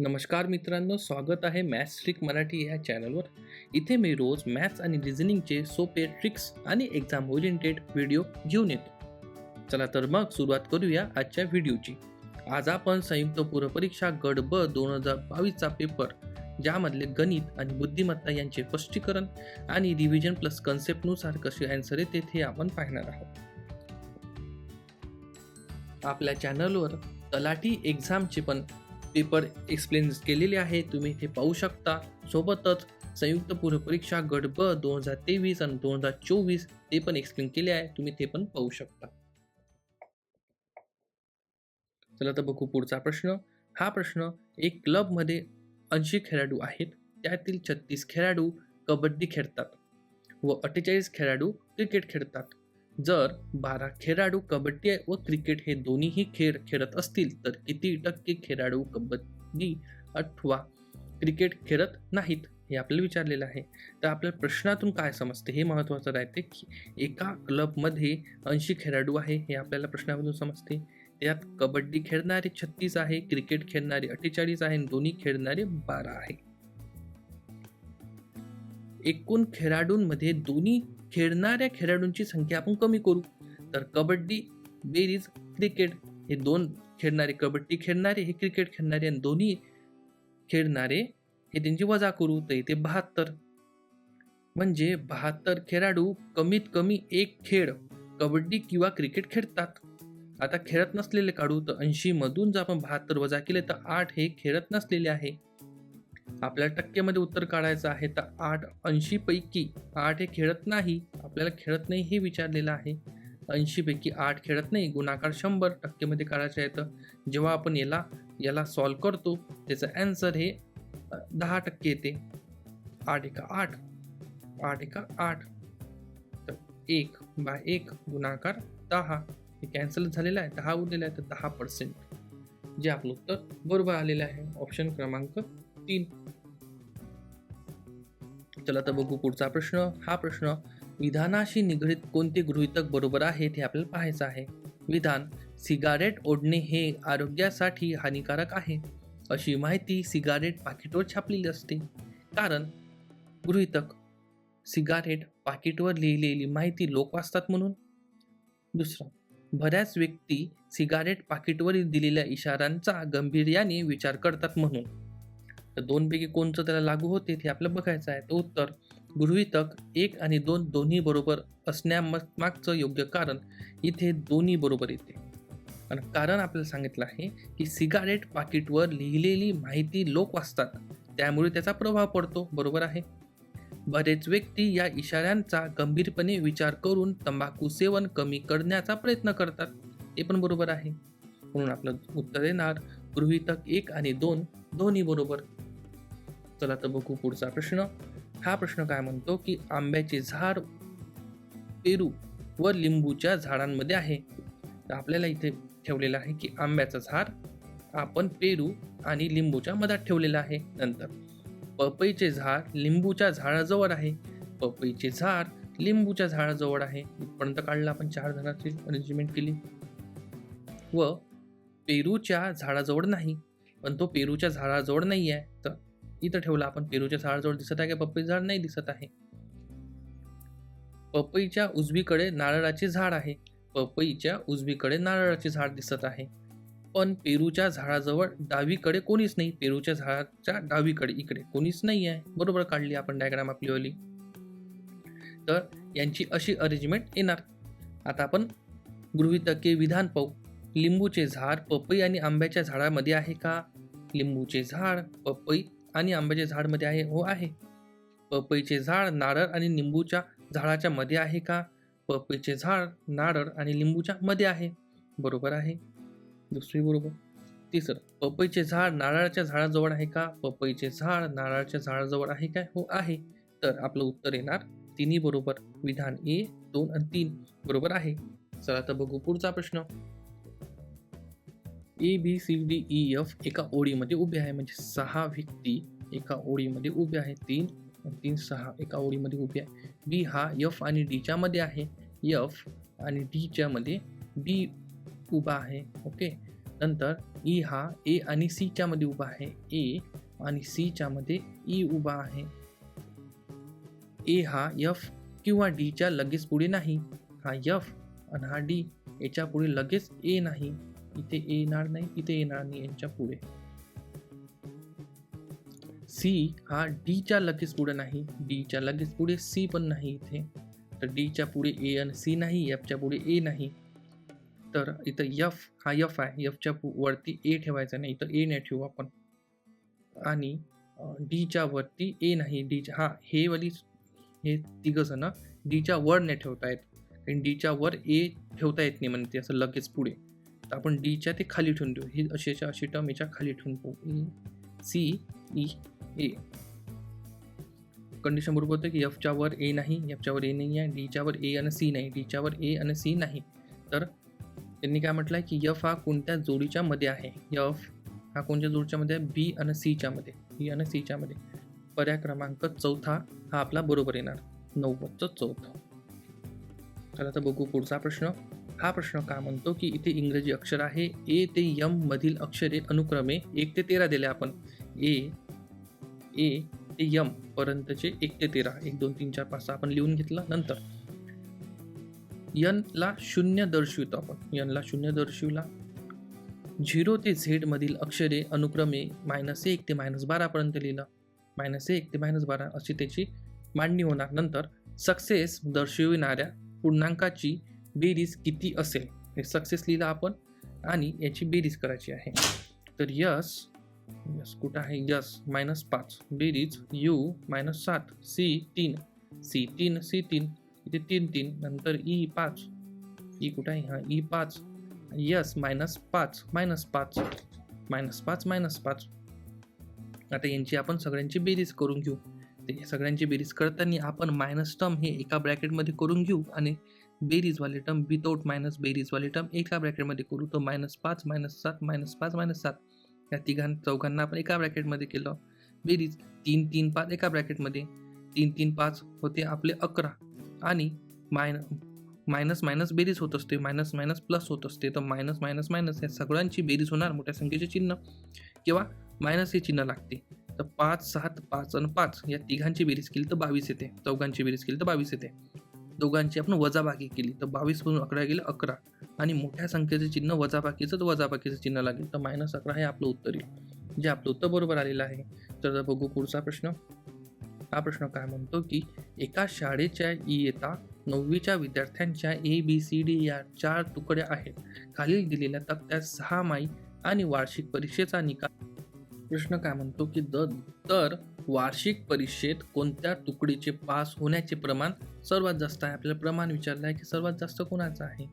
नमस्कार मित्रांनो स्वागत आहे मॅथ्स ट्रिक मराठी ह्या चॅनलवर. इथे मी रोज मॅथ्स आणि रिझनिंगचे सोपे ट्रिक्स आणि एक्झाम ओरिएंटेड व्हिडिओ घेऊन येतो. चला तर मग सुरुवात करूया आजच्या व्हिडिओची आज आपण संयुक्त पूर्वपरीक्षा गड ब दोन हजार बावीसचा पेपर ज्यामधले गणित आणि बुद्धिमत्ता यांचे स्पष्टीकरण आणि रिव्हिजन प्लस कन्सेप्टनुसार कसे आन्सर येते ते आपण पाहणार आहोत. आपल्या चॅनलवर तलाठी एक्झामचे पण पेपर एक्सप्लेन केलेले आहे. तुम्ही ते पाहू शकता. सोबतच संयुक्त पूर्वपरीक्षा गट ब दोन हजार तेवीस आणि दोन हजार चोवीस ते पण एक्सप्लेन केले आहे. तुम्ही ते पण पाहू शकता. चला तर बघू पुढचा प्रश्न. हा प्रश्न एक क्लबमध्ये ऐंशी खेळाडू आहेत. त्यातील छत्तीस खेळाडू कबड्डी खेळतात व अठ्ठेचाळीस खेळाडू क्रिकेट खेळतात. जर बारा खेळाडू कबड्डी व क्रिकेट हे दोन्हीही खेळ खेळत असतील तर किती टक्के खेळाडू कबड्डी अथवा क्रिकेट खेळत नाहीत हे आपल्याला विचारलेलं आहे. तर आपल्या प्रश्नातून काय समजते? हे महत्त्वाचं राहते की एका क्लबमध्ये ऐंशी खेळाडू आहे हे आपल्याला प्रश्नामधून समजते. त्यात कबड्डी खेळणारे छत्तीस आहे क्रिकेट खेळणारे अठ्ठेचाळीस आहे आणि दोन्ही खेळणारे बारा आहे. एकूण खेळाडूंमध्ये दोन्ही खेळणाऱ्या खेळाडूंची संख्या आपण कमी करू. तर कबड्डी बेरीज क्रिकेट हे दोन खेळणारे कबड्डी खेळणारे हे क्रिकेट खेळणारे आणि दोन्ही खेळणारे हे त्यांची वजा करू. तर इथे बहात्तर. म्हणजे बहात्तर खेळाडू कमीत कमी एक खेळ कबड्डी किंवा क्रिकेट खेळतात. आता खेळत नसलेले काढू तर ऐंशी मधून जर आपण बहात्तर वजा केले तर आठ हे खेळत नसलेले आहे. आपल्याला टक्केमध्ये उत्तर काढायचं आहे तर आठ ऐंशीपैकी आठ हे खेळत नाही आपल्याला खेळत नाही हे विचारलेलं आहे. ऐंशीपैकी आठ खेळत नाही गुणाकार शंभर टक्केमध्ये काढायचं आहे तर जेव्हा आपण याला याला सॉल्व करतो त्याचं ॲन्सर हे दहा टक्के येते. आठ एका आठ आठ एका आठ. तर एक बाय एक गुणाकार दहा हे कॅन्सल झालेलं आहे दहा उरलेलं आहे तर दहा पर्सेंट जे आपलं उत्तर बरोबर आलेलं आहे ऑप्शन क्रमांक तीन. चला तर बघू पुढचा प्रश्न. हा प्रश्न विधानाशी निगडीत कोणते गृहीतक बरोबर आहेत हे आपल्याला पाहायचं आहे. विधान सिगारेट ओढणे हे आरोग्यासाठी हानिकारक आहे. अशी माहिती सिगारेट पाकिटवर छापलेली असते. कारण गृहितक सिगारेट पाकिटवर लिहिलेली माहिती लोक वाचतात म्हणून. दुसरं बऱ्याच व्यक्ती सिगारेट पाकिटवरील दिलेल्या इशाऱ्यांचा गंभीर्याने विचार करतात म्हणून. तर दोनपैकी कोणतं त्याला लागू होते ते आपलं बघायचं आहे. तर उत्तर गृहितक एक आणि दोन दोन्ही बरोबर असण्यामागचं योग्य कारण इथे दोन्ही बरोबर येते. आणि कारण आपल्याला सांगितलं आहे की सिगारेट पाकिटवर लिहिलेली माहिती लोक वाचतात. त्यामुळे त्याचा प्रभाव पडतो. बरोबर आहे? बरेच व्यक्ती या इशाऱ्यांचा गंभीरपणे विचार करून तंबाखू सेवन कमी करण्याचा प्रयत्न करतात. ते पण बरोबर आहे. म्हणून आपलं उत्तर येणार गृहितक एक आणि दोन दोन्ही बरोबर. चला तर बघू पुढचा प्रश्न. हा प्रश्न काय म्हणतो की आंब्याचे झाड पेरू व लिंबूच्या झाडांमध्ये आहे. तर आपल्याला इथे ठेवलेलं आहे की आंब्याचं झाड आपण पेरू आणि लिंबूच्या मधात ठेवलेलं आहे नंतर. पपईचे झाड लिंबूच्या झाडाजवळ आहे. पपईचे झाड लिंबूच्या झाडाजवळ आहे. इथपर्यंत काढलं आपण चार जणांची अरेंजमेंट केली. व पेरूच्या झाडाजवळ नाही. पण तो पेरूच्या झाडाजवळ नाही आहे तर इथं ठेवला आपण. पेरूच्या झाडाजवळ दिसत आहे का? पपई झाड नाही दिसत आहे. पपईच्या उजवीकडे नारळाचे झाड आहे. पपईच्या उजवीकडे नारळाचे झाड दिसत आहे. पण पेरूच्या झाडाजवळ डावीकडे कोणीच नाही. पेरूच्या झाडाच्या डावीकडे इकडे कोणीच नाही आहे. बरोबर काढली आपण डायग्राम आपलीवाली तर यांची अशी अरेंजमेंट येणार. आता आपण गृहितके विधान पाहू. लिंबूचे झाड पपई आणि आंब्याच्या झाडामध्ये आहे का? लिंबूचे झाड पपई आणि आंब्याचे झाडमध्ये आहे हो आहे. पपईचे झाड नारळ आणि लिंबूच्या झाडाच्या मध्ये आहे का? पपईचे झाड नारळ आणि लिंबूच्या मध्ये आहे. बरोबर आहे. दुसरी बरोबर. तिसरं पपईचे झाड नारळाच्या झाडाजवळ आहे का? पपईचे झाड नारळाच्या झाडाजवळ आहे काय? हो आहे. तर आपलं उत्तर येणार तिन्ही बरोबर. विधान ए दोन आणि तीन. बरोबर आहे. चला तर बघू पुढचा प्रश्न. A B C D E F एका ओळीमध्ये उभे आहे. म्हणजे सहा व्यक्ती एका ओळीमध्ये उभे आहे. तीन तीन सहा एका ओळीमध्ये उभे आहे. बी हा एफ आणि डीच्या मध्ये आहे. एफ आणि डीच्या मध्ये बी उभा आहे. ओके नंतर ई हा ए आणि सीच्या मध्ये उभा आहे. ए आणि सीच्या मध्ये ई उभा आहे. ए हा एफ किंवा डीच्या लगेच पुढे नाही. हा एफ आणि हा डी याच्यापुढे लगेच ए नाही. इथे येणार नाही इथे येणार नाही यांच्या पुढे. सी हा डीच्या लगेच पुढे नाही डीच्या लगेच पुढे सी पण नाही इथे. तर डीच्या पुढे ए आणि सी नाही एफच्या पुढे ए नाही. तर इथं यफ हा यफ आहे यफच्या वरती ए ठेवायचा नाही इथं ए नाही ठेवू आपण. आणि डीच्या वरती ए नाही डीच्या हा हे वाली हे तिघ जण डीच्या वर नाही ठेवता येत. कारण डीच्या वर ए ठेवता येत नाही म्हणते असं लगेच पुढे. आपण डीच्या ते खाली ठेवून देऊ. ही अशीच्या अशी टर्म याच्या खाली ठेवून पाहू. E C E A condition बरोबर होतं की एफच्या वर ए नाही एफच्या वर ए नाही आहे डीच्या वर ए आणि सी नाही. डीच्या वर ए आणि सी नाही. तर त्यांनी काय म्हटलं आहे की यफ हा कोणत्या जोडीच्या मध्ये आहे? यफ हा कोणत्या जोडीच्या मध्ये आहे? बी आणि सीच्या मध्ये. बी आणि सीच्या मध्ये. पर्याय क्रमांक चौथा हा आपला बरोबर येणार. नव्वदचं चौथं. चला तर बघू पुढचा प्रश्न. हा प्रश्न काय म्हणतो की इथे इंग्रजी अक्षर आहे? ए ते यम मधील अक्षरे अनुक्रमे एक ते तेरा दिले आपण. ए ए ते यम पर्यंतचे एक ते तेरा. एक दोन तीन चार पाच सहा आपण लिहून घेतलं नंतर. ला शून्य दर्शवितो आपण. यनला शून्य दर्शविला. झिरो ते झेड मधील अक्षरे अनुक्रमे मायनस एक ते मायनस बारापर्यंत लिहिलं. मायनस एक ते मायनस बारा अशी त्याची मांडणी होणार. नंतर सक्सेस दर्शविणाऱ्या पूर्णांकाची बेरीज किती असेल हे सक्सेस लिहिलं आपण आणि याची बेरीज करायची आहे. तर यस यस कुठं आहे? यस मायनस पाच. बेरीज यू मायनस सात. सी तीन. सी तीन सी तीन. इथे तीन तीन. नंतर ई पाच. ई कुठं आहे? हा ई पाच. यस मायनस पाच. मायनस पाच. मायनस पाच मायनस पाच. आता यांची आपण सगळ्यांची बेरीज करून घेऊ. ते सगळ्यांची बेरीज करताना आपण मायनस टर्म हे एका ब्रॅकेटमध्ये करून घेऊ आणि बेरीजवाले टर्म विदाउट मायनस बेरीजवाले टर्म. एका ब्रॅकेटमध्ये करू तर मायनस पाच मायनस सात मायनस पाच मायनस सात. या तिघां चौघांना आपण एका ब्रॅकेटमध्ये केलं. बेरीज तीन तीन पाच. एका ब्रॅकेटमध्ये तीन तीन पाच होते आपले अकरा. आणि मायन मायनस मायनस बेरीज होत असते. मायनस मायनस प्लस होत असते. तर मायनस मायनस मायनस या सगळ्यांची बेरीज होणार. मोठ्या संख्येचे चिन्ह. किंवा मायनस हे चिन्ह लागते. तर पाच सात पाच आणि पाच या तिघांची बेरीज केली तर बावीस येते. चौघांची बेरीज केली तर बावीस येते. दोघांची आपण वजाबाकी केली. तर बावीसपासून अकरा गेले अकरा. आणि मोठ्या संख्येचे चिन्ह वजाबाकीचं तर वजाबाकीचं चिन्ह लागेल. तर मायनस अकरा हे आपलं उत्तर येईल. जे आपलं उत्तर बरोबर आलेलं आहे. तर बघू पुढचा प्रश्न. हा प्रश्न काय म्हणतो की एका शाळेच्या इयत्ता नववीच्या विद्यार्थ्यांच्या ए बी सी डी या चार तुकड्या आहेत. खालील दिलेल्या तक्त्यात सहा माई आणि वार्षिक परीक्षेचा निकाल. प्रश्न काय म्हणतो की द तर वार्षिक परीक्षेत कोणत्या तुकडीचे पास होण्याचे प्रमाण सर्वात जास्त आहे? आपल्याला प्रमाण विचारलं आहे की सर्वात जास्त कोणाचं आहे?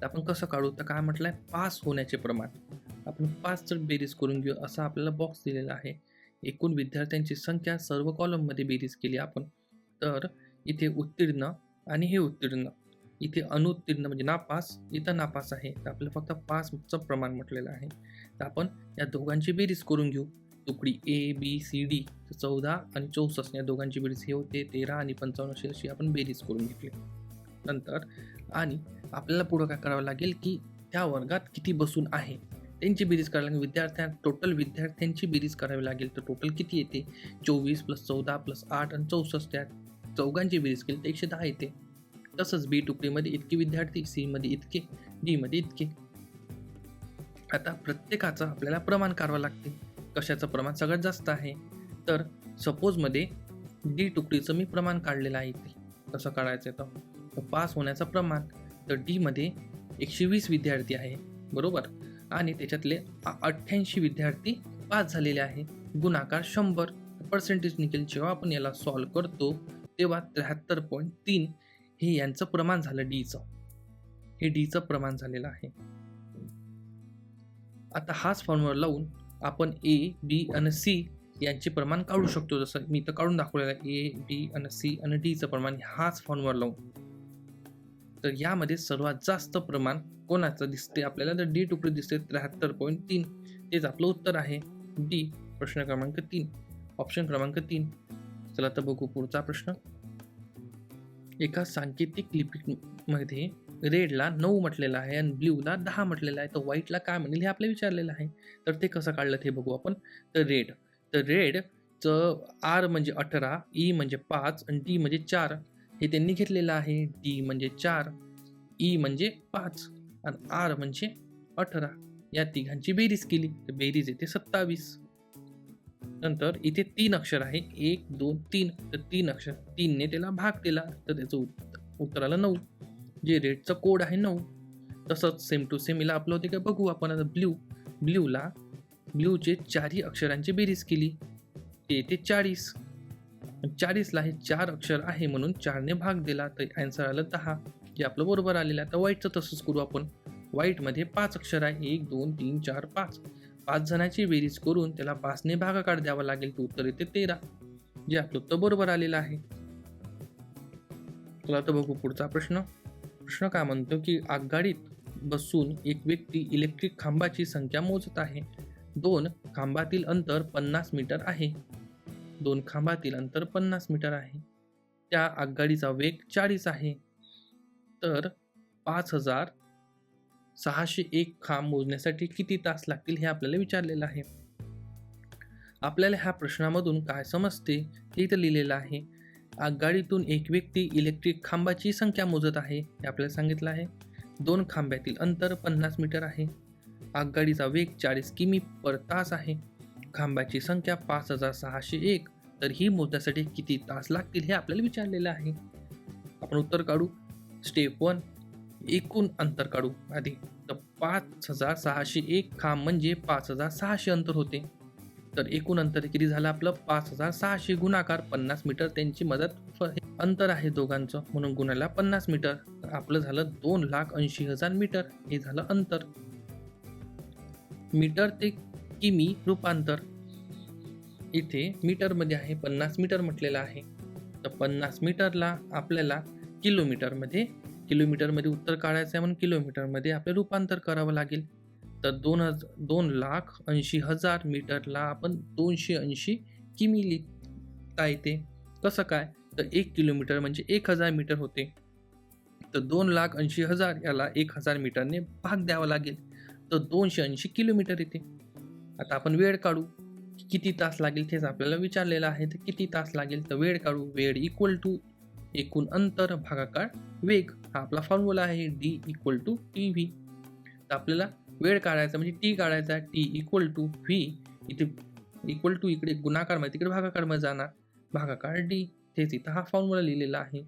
तर आपण कसं काढू? तर काय म्हटलं आहे पास होण्याचे प्रमाण. आपण पाच तर बेरीज करून घेऊ असा आपल्याला बॉक्स दिलेला आहे. एकूण विद्यार्थ्यांची संख्या सर्व कॉलममध्ये बेरीज केली आपण. तर इथे उत्तीर्ण आणि हे उत्तीर्ण. इथे अनुत्तीर्ण म्हणजे नापास इथं नापास आहे. तर आपल्याला फक्त पासचं प्रमाण म्हटलेलं आहे. तर आपण या दोघांची बेरीज करून घेऊ. तुकडी ए बी सी डी चौदा आणि चौसष्ट या दोघांची बेरीज हे होते. तेरा आणि पंचावन्न अशी आपण बेरीज करून घेतली. नंतर आणि आपल्याला पुढं काय करावं लागेल की त्या वर्गात किती बसून आहे? त्यांची बेरीज करावी लागेल. विद्यार्थ्यां टोटल विद्यार्थ्यांची बेरीज करावी लागेल. तर टोटल किती येते? चोवीस प्लस चौदा प्लस आठ आणि चौसष्ट त्या चौघांची बेरीज केली तर एकशे दहा येते. तसंच बी तुकडीमध्ये इतके विद्यार्थी सीमध्ये इतके डीमध्ये इतके. आता प्रत्येकाचं आपल्याला प्रमाण करावं लागते. कशाचं प्रमाण सगळ्यात जास्त आहे? तर सपोजमध्ये डी तुकडीचं मी प्रमाण काढलेलं आहे इथे. कसं काढायचं तर पास होण्याचं प्रमाण तर डीमध्ये एकशे वीस विद्यार्थी आहे बरोबर? आणि त्याच्यातले अठ्ठ्याऐंशी विद्यार्थी पास झालेले आहे. गुणाकार शंभर. पर्सेंटेज निघेल जेव्हा आपण याला सॉल्व करतो तेव्हा त्र्याहत्तर पॉईंट तीन हे यांचं प्रमाण झालं डीचं हे डीचं प्रमाण झालेलं आहे. आता हाच फॉर्म्युला लावून आपण ए बी आणि सी यांचे प्रमाण काढू शकतो. जसं मी तर काढून दाखवलेलं आहे ए बी आणि सी आणि डीचं प्रमाण हाच फॉर्मवर लावून. तर यामध्ये सर्वात जास्त प्रमाण कोणाचं दिसते आपल्याला तर डी टुकडे दिसते त्र्याहत्तर पॉईंट तीन. तेच आपलं उत्तर आहे डी प्रश्न क्रमांक तीन. ऑप्शन क्रमांक तीन. चला तर बघू पुढचा प्रश्न. एका सांकेतिक लिपीमध्ये रेडला नऊ म्हटलेलं आहे आणि ब्ल्यूला दहा म्हटलेलं आहे. तर व्हाईटला काय म्हणेल हे आपल्याला विचारलेलं आहे. तर ते कसं काढलं ते बघू आपण. तर रेड. तर रेडचं आर म्हणजे अठरा ई म्हणजे पाच आणि डी म्हणजे चार. हे त्यांनी घेतलेलं आहे. डी म्हणजे चार ई म्हणजे पाच आणि आर म्हणजे अठरा. या तिघांची बेरीज केली. तर बेरीज येते सत्तावीस. नंतर इथे तीन अक्षर आहे. एक दोन तीन. तर तीन अक्षर. तीनने त्याला भाग दिला तर त्याचं उत्त- उत्तर आलं नऊ. जे रेडचं कोड आहे नऊ तसंच सेम टू सेम हिला आपलं होते का बघू आपण आता ब्ल्यू ब्ल्यूला ब्ल्यूचे चारही अक्षरांची बेरीज केली. ते येते चाळीस. चाळीसला हे चार अक्षर आहे म्हणून चारने भाग दिला तर अँसर आलं दहा. जे आपलं बरोबर आलेलं आहे. तर वाईटचं तसंच करू आपण. वाईटमध्ये पाच अक्षर आहे. एक दोन तीन चार पाच. पाच जणांची बेरीज करून त्याला पाचने भागाकार द्यावा लागेल. तर उत्तर येते तेरा. जे आपलं उत्तर बरोबर आलेलं आहे. चला तर बघू पुढचा प्रश्न. प्रश्न काय म्हणतो की आगगाडीत बसून एक व्यक्ती इलेक्ट्रिक खांबाची संख्या मोजत आहे. दोन खांबातील अंतर पन्नास मीटर आहे. दोन खांबातील अंतर पन्नास मीटर आहे. त्या आगगाडीचा वेग चाळीस आहे. तर पाच हजार सहाशे एक खांब मोजण्यासाठी किती तास लागतील हे आपल्याला विचारलेलं आहे. आपल्याला ह्या प्रश्नामधून काय समजते हे इथं लिहिलेलं आहे. आगगाडीतून एक व्यक्ती इलेक्ट्रिक खांबाची संख्या मोजत आहे हे आपल्याला सांगितलं आहे. दोन खांब्यातील अंतर पन्नास मीटर आहे. आगगाडीचा वेग चाळीस किमी पर तास आहे. खांबाची संख्या पाच हजार सहाशे एक. तर ही मोजण्यासाठी किती तास लागतील हे आपल्याला विचारलेलं आहे. आपण उत्तर काढू. स्टेप वन एकूण अंतर काढू. आधी तर पाच हजार सहाशे एक खांब म्हणजे पाच हजार सहाशे अंतर होते. तर एकूण अंतर किती झालं आपलं? पाच हजार सहाशे गुणाकार पन्नास मीटर. त्यांची मदत अंतर आहे दोघांचं. म्हणून गुणाला पन्नास मीटर. तर आपलं झालं दोन लाख ऐंशी हजार मीटर. हे झालं अंतर. मीटर ते किमी रूपांतर. इथे मीटरमध्ये आहे पन्नास मीटर म्हटलेलं आहे. तर पन्नास मीटरला आपल्याला किलोमीटरमध्ये किलोमीटरमध्ये उत्तर काढायचं आहे म्हणून किलोमीटरमध्ये आपलं रूपांतर करावं लागेल. तर दोन हज दोन लाख ऐंशी हजार मीटरला आपण दोनशे ऐंशी किमी लिहिता येते. कसं काय? तर एक किलोमीटर म्हणजे एक हजार मीटर होते. तर दोन लाख ऐंशी हजार याला एक हजार मीटरने भाग द्यावा लागेल. तर दोनशे ऐंशी किलोमीटर येते. आता आपण वेळ काढू. किती तास लागेल तेच आपल्याला विचारलेलं आहे. तर किती तास लागेल? तर वेळ काढू. वेळ इक्वल टू एकूण अंतर भागाकार वेग. हा आपला फॉर्म्युला आहे D equal to T V तर आपल्याला वेळ काढायचा म्हणजे टी काढायचा टी इक्वल टू व्ही इथे इक्वल टू इकडे गुणाकारमध्ये तिकडे भागाकारमध्ये जाणार. भागाकार डी तेच इथं हा फॉर्म्युला लिहिलेला आहे.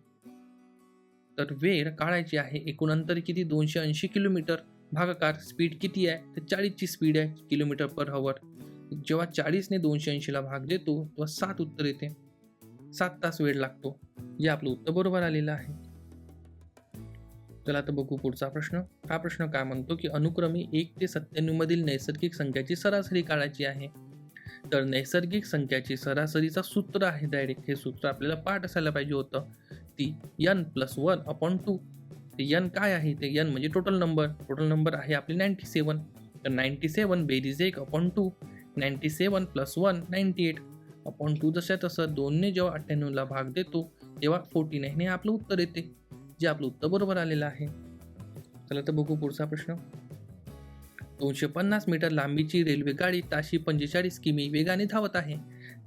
तर वेळ काढायची आहे एकूण अंतर किती? दोनशे ऐंशी किलोमीटर. भागाकार स्पीड किती आहे? तर चाळीसची स्पीड आहे किलोमीटर पर हवर जेव्हा चाळीसने दोनशे ऐंशीला भाग देतो तेव्हा सात उत्तर येते. सात तास वेळ लागतो. हे आपलं उत्तर बरोबर आलेलं आहे. चला आता बघू पुढचा प्रश्न. हा प्रश्न काय म्हणतो की अनुक्रमी एक ते सत्त्याण्णव मधील नैसर्गिक संख्याची सरासरी काढायची आहे. तर नैसर्गिक संख्याची सरासरीचा सूत्र आहे डायरेक्ट हे सूत्र आपल्याला पाठ असायला पाहिजे होतं. ती N plus one upon two ते यन काय आहे? ते यन म्हणजे टोटल नंबर टोटल नंबर आहे आपली नाईन्टी सेवन तर नाईन्टी सेवन बेरीज एक upon two ninety seven plus one ninety eight upon two जसं तसं दोनने जेव्हा अठ्ठ्याण्णवला भाग देतो तेव्हा फोर्टी नाईन हे आपलं उत्तर येते. जे आपलं उत्तर बरोबर आलेलं आहे. चला तर बघू पुढचा प्रश्न. दोनशे पन्नास मीटर लांबीची रेल्वे गाडी ताशी पंचेचाळीस किमी वेगाने धावत आहे.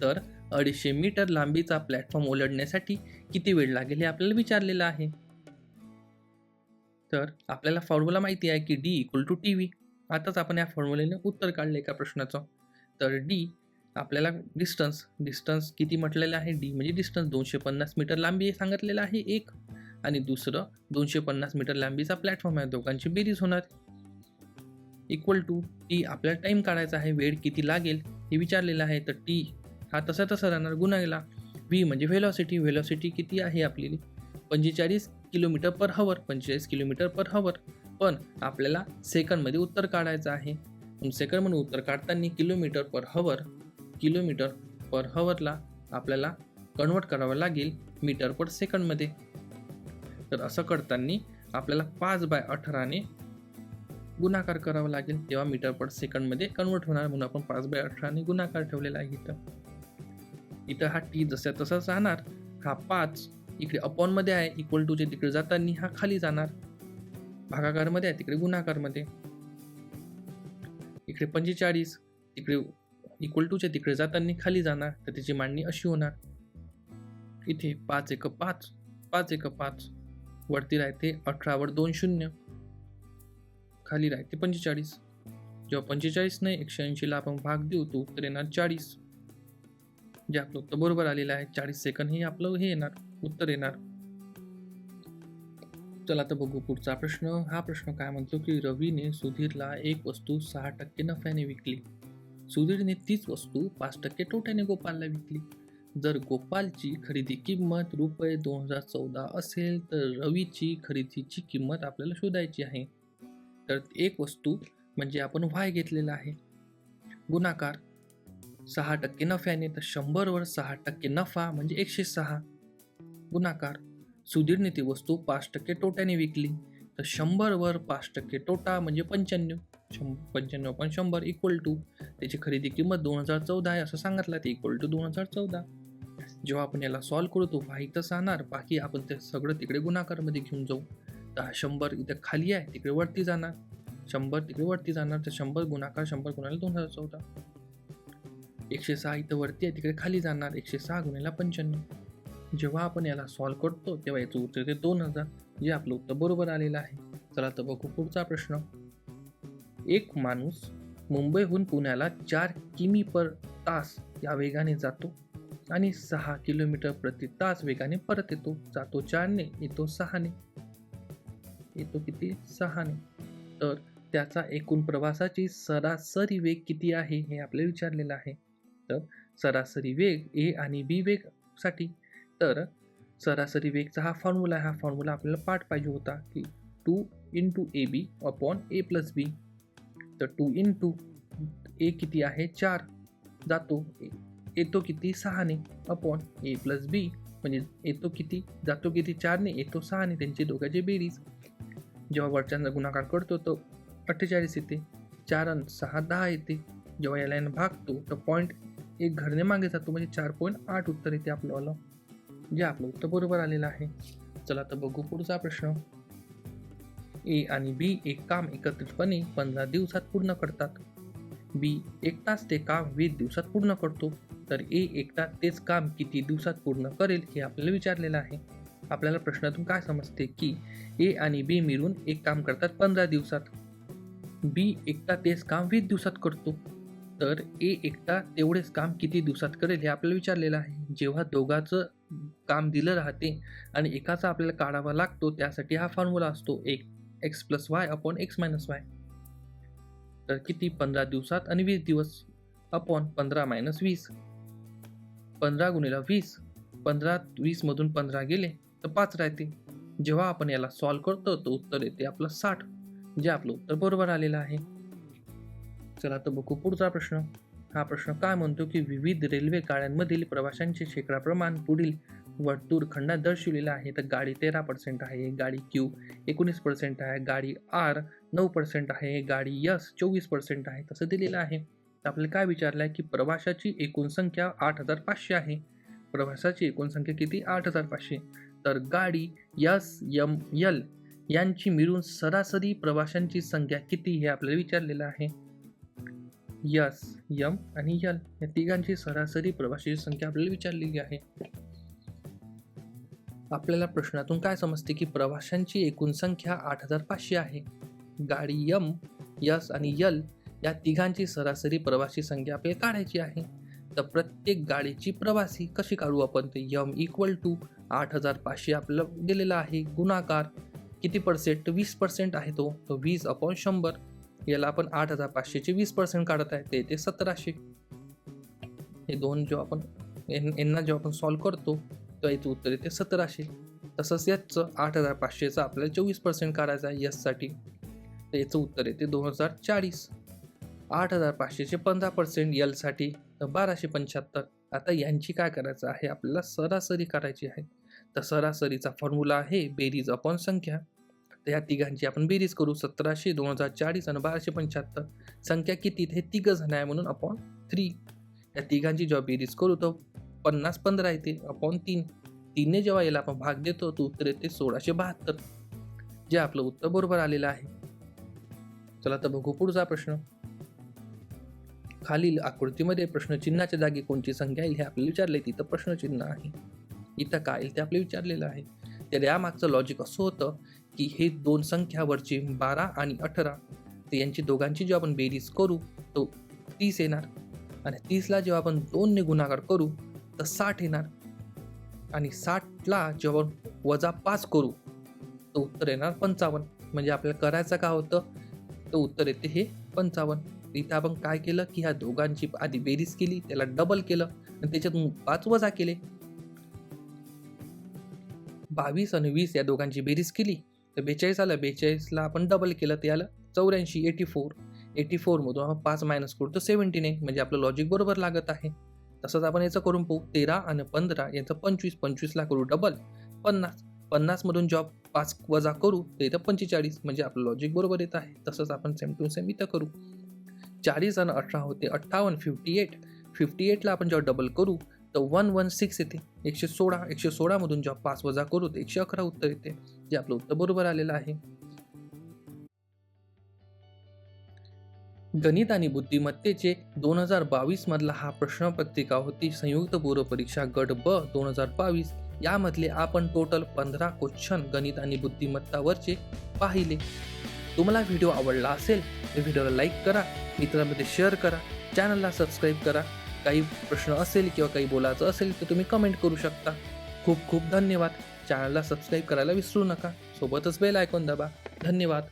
तर अडीचशे मीटर लांबीचा प्लॅटफॉर्म ओलांडण्यासाठी किती वेळ लागेल हे आपल्याला विचारलेलं आहे. तर आपल्याला फॉर्म्युला माहिती आहे की D equal to T V आताच आपण या फॉर्म्युलेने उत्तर काढलं एका प्रश्नाचं. तर डी आपल्याला डिस्टन्स डिस्टन्स किती म्हटलेलं आहे? डी म्हणजे डिस्टन्स दोनशे पन्नास मीटर लांबी हे सांगितलेलं आहे एक. आणि दुसरं दोनशे पन्नास मीटर लांबीचा प्लॅटफॉर्म आहे. दोघांची बेरीज होणार. इक्वल टू टी आपल्याला टाईम काढायचा आहे. वेळ किती लागेल हे विचारलेलं आहे. तर टी हा तसा तसा राहणार गुन्हा व्ही म्हणजे व्हेलॉसिटी व्हेलॉसिटी किती आहे आपली? पंचेचाळीस किलोमीटर पर हवर पंचेचाळीस किलोमीटर पर हवर पण आपल्याला सेकंडमध्ये उत्तर काढायचं आहे. सेकंडमध्ये उत्तर काढताना किलोमीटर पर हवर किलोमीटर पर हवरला आपल्याला कन्वर्ट करावं लागेल. मीटर पर सेकंडमध्ये तर असं करताना आपल्याला पाच बाय अठराने गुणाकार करावा लागेल. तेव्हा मीटर पर सेकंडमध्ये कन्वर्ट होणार. म्हणून आपण पाच बाय अठराने गुणाकार ठेवलेला आहे इथं. इथं हा टी जसा तसाच राहणार हा पाच इकडे अपॉनमध्ये आहे इक्वल टूचे तिकडे जाताना हा खाली जाणार. भागाकारमध्ये आहे तिकडे गुणाकारमध्ये. इकडे पंचेचाळीस तिकडे इक्वल टूच्या तिकडे जाताना खाली जाणार. तर त्याची मांडणी अशी होणार. इथे पाच एक पाच पाच एक पाच. वरती राहते अठरावर दोन शून्य. खाली राहते पंचेचाळीस. जेव्हा पंचेचाळीस नाही एकशे ऐंशीला आपण भाग देऊ तो उत्तर येणार चाळीस. जे आपलं उत्तर बरोबर आलेलं आहे चाळीस सेकंद हे आपलं हे येणार उत्तर येणार. चला तर बघू पुढचा प्रश्न. हा प्रश्न काय म्हणतो की रवीने सुधीरला एक वस्तू सहा टक्के नफ्याने विकली. सुधीरने तीच वस्तू पाच टक्के तोट्याने गोपालला विकली. जर गोपालची खरेदी किंमत रुपये दोन हजार चौदा असेल तर रवीची खरेदीची किंमत आपल्याला शोधायची आहे. तर एक वस्तू म्हणजे आपण व्हाय घेतलेला आहे. गुणाकार सहा टक्के नफ्याने तर शंभरवर सहा टक्के नफा म्हणजे एकशे सहा. गुणाकार सुधीरने ती वस्तू पाच टक्के तोट्याने विकली तर शंभरवर पाच टक्के तोटा म्हणजे पंच्याण्णव. शं पंच्याण्णव पण शंभर इक्वल टू त्याची खरेदी किंमत दोन हजार चौदा आहे असं सांगितलं ते इक्वल टू दोन हजार चौदा. जेव्हा आपण याला सॉल्व्ह करतो व्हाई तर जाणार बाकी आपण ते सगळं तिकडे गुणाकारमध्ये घेऊन जाऊ. तर हा शंभर इथे खाली आहे तिकडे वरती जाणार. शंभर तिकडे वरती जाणार तर शंभर गुणाकार शंभर गुणाला दोन हजार चौदा. एकशे सहा इथं वरती आहे तिकडे खाली जाणार एकशे सहा गुन्ह्याला पंच्याण्णव. जेव्हा आपण याला सॉल्व्ह करतो तेव्हा याचं उत्तर येते दोन हजार जे आपलं उत्तर बरोबर आलेलं आहे. चला तर बघू पुढचा प्रश्न. एक माणूस मुंबईहून पुण्याला चार किमी पर तास या वेगाने जातो. आणि सहा किलोमीटर प्रति तास वेगाने परत येतो जातो चारने येतो सहाने. येतो किती? सहाने. तर त्याचा एकूण प्रवासाची सरासरी वेग किती आहे हे आपल्याला विचारलेलं आहे. तर सरासरी वेग ए आणि बी वेगसाठी तर सरासरी वेगचा हा फॉर्म्युला हा फॉर्म्युला आपल्याला पाठ पाहिजे होता की two into A B upon A plus B तर टू इंटू ए किती आहे? चार. जातो. येतो किती? सहाने अपॉन ए प्लस बी म्हणजे येतो किती? जातो किती? चारने येतो सहाने त्यांचे दोघांचे बेरीज. जेव्हा वरच्यांचा गुणाकार करतो तो अठ्ठेचाळीस येते. चार अन सहा दहा येते. जेव्हा या लाईन भागतो तर पॉईंट एक घरने मागे जातो. म्हणजे चार पॉईंट आठ उत्तर येते आपल्याला. जे आपलं उत्तर बरोबर आलेलं आहे. चला तर बघू पुढचा प्रश्न. ए आणि बी एक काम एकत्रितपणे पंधरा दिवसात पूर्ण करतात. बी एक तास ते काम वीस दिवसात पूर्ण करतो. तर ए एकटा तेच काम किती दिवसात पूर्ण करेल हे आपल्याला विचारलेलं आहे. आपल्याला प्रश्नातून काय समजते की ए आणि बी मिळून एक काम करतात पंधरा दिवसात. बी एकटा तेच काम वीस दिवसात करतो. तर ए एकटा तेवढेच काम किती दिवसात करेल हे आपल्याला विचारलेलं आहे. जेव्हा दोघाचं काम दिलं राहते आणि एकाचा आपल्याला काढावा लागतो त्यासाठी हा फॉर्म्युला असतो एक X plus Y upon X minus Y तर किती? पंधरा दिवसात आणि वीस दिवस अपॉन पंधरा मायनस वीस. पंधरा गुणिला वीस. पंधरा वीसमधून पंधरा गेले तर पाच राहते. जेव्हा आपण याला सॉल्व करतो तर उत्तर येते आपलं साठ जे आपलं उत्तर बरोबर आलेलं आहे. चला तर बघू पुढचा प्रश्न. हा प्रश्न काय म्हणतो की विविध रेल्वे गाड्यांमधील प्रवाशांचे शेकडा प्रमाण पुढील वर्तुळ खंडात दर्शविलेला आहे. तर गाडी तेरा पर्सेंट आहे गाडी क्यू एकोणीस पर्सेंट आहे गाडी आर नऊ पर्सेंट आहे गाडी यस चोवीस पर्सेंट आहे. तसं दिलेलं आहे. तर आपल्याला काय विचारलं आहे की प्रवाशाची एकूण संख्या आठ हजार पाचशे आहे. प्रवासाची एकूण संख्या किती? आठ हजार पाचशे. तर गाडी यस यम यल यांची मिळून सरासरी प्रवाशांची संख्या किती हे आपल्याला विचारलेलं आहे. यस यम आणि यल या तिघांची सरासरी प्रवाशांची संख्या आपल्याला विचारलेली आहे. आपल्याला प्रश्नातून काय समजते की प्रवाशांची एकूण संख्या आठ हजार पाचशे आहे? गाडी यम यस आणि यल या तिघांची सरासरी प्रवासी संख्या आपल्याला काढायची आहे. तर प्रत्येक गाडीची प्रवासी कशी काढू आपण? ते यम इक्वल टू आठ हजार पाचशे आपल्याला दिलेला आहे. गुणाकार किती पर्सेंट वीस पर्सेंट आहे तो. तो वीस अपॉन शंभर याला आपण आठ हजार पाचशेचे वीस पर्सेंट काढत आहे. ते येते सतराशे. हे दोन जेव्हा आपण यांना जेव्हा आपण सॉल्व करतो तेव्हा याचं उत्तर येते? सतराशे तसंच याचं आठ हजार पाचशेचं आपल्याला चोवीस पर्सेंट काढायचं आहे यससाठी तर याचं उत्तर येते दोन हजार चाळीस. आठ हजार पाचशेचे पंधरा पर्सेंट यलसाठी तर बाराशे पंच्याहत्तर. आता यांची काय करायचं आहे? आपल्याला सरासरी करायची आहे. तर सरासरीचा फॉर्म्युला आहे बेरीज अपॉन संख्या. तर या तिघांची आपण बेरीज करू. सतराशे दोन हजार चाळीस आणि बाराशे पंच्याहत्तर. संख्या किती? हे तिघं जण आहे म्हणून अपॉन थ्री या तिघांची जेव्हा बेरीज करू तर पन्नास पंधरा येते अपॉन तीन. तीनने जेव्हा याला आपण भाग देतो तो उत्तर येते सोळाशे बहात्तर. जे आपलं उत्तर बरोबर आलेलं आहे. चला तर बघू पुढचा प्रश्न. खालील आकृतीमध्ये प्रश्नचिन्हाच्या जागी कोणती संख्या येईल हे आपल्याला विचारले तिथं प्रश्नचिन्ह आहे. इथं काय येईल ते आपल्याला विचारलेलं आहे. तर यामागचं लॉजिक असं होतं की हे दोन संख्यावरचे बारा आणि अठरा तर यांची दोघांची जेव्हा आपण बेरीज करू तो तीस येणार. आणि तीसला जेव्हा आपण दोनने गुणाकार करू तर साठ येणार. आणि साठला जेव्हा वजा पाच करू तर उत्तर येणार पंचावन्न. म्हणजे आपल्याला करायचं का होतं? तर उत्तर येते हे पंचावन्न. इथं आपण काय केलं की ह्या दोघांची आधी बेरीज केली त्याला डबल केलं आणि त्याच्यातून पाच वजा केले. बावीस आणि वीस या दोघांची बेरीज केली. तर बेचाळीस आलं बेचाळीसला आपण डबल केलं ते आलं चौऱ्याऐंशी एटी फोर एटी फोरमधून आपण पाच मायनस करू तर सेवन्टी नाईन म्हणजे आपलं लॉजिक बरोबर लागत आहे. तसंच आपण याचं करून पाहू तेरा आणि पंधरा यांचं पंचवीस पंचवीसला करू डबल पन्नास. पन्नासमधून जॉब पाच वजा करू तर इथं पंचेचाळीस म्हणजे आपलं लॉजिक बरोबर येत आहे. तसंच आपण सेम टू सेम इथं करू. चाळीस आणि अठरा होते अठ्ठावन्न फिफ्टी एट फिफ्टी एटला आपण जेव्हा डबल करू तर वन वन सिक्स येते. एकशे सोळा एकशे सोळामधून जेव्हा पाच वजा करू तर एकशे अकरा उत्तर येते. जे आपलं उत्तर बरोबर आलेलं आहे. गणित आणि बुद्धिमत्तेचे दोन हजार बावीस मधला हा प्रश्नपत्रिका होती. संयुक्त पूर्व परीक्षा गट ब दोन हजार बावीस. यामधले आपण टोटल पंधरा क्वेश्चन गणित आणि बुद्धिमत्तावरचे पाहिले. तुम्हाला व्हिडिओ आवडला असेल तर व्हिडिओला लाईक करा मित्रांमध्ये शेअर करा चॅनलला सबस्क्राईब करा. काही प्रश्न असेल किंवा काही बोलायचं असेल तर तुम्ही कमेंट करू शकता. खूप खूप धन्यवाद. चॅनलला सबस्क्राईब करायला विसरू नका. सोबतच बेल आयकॉन दाबा. धन्यवाद.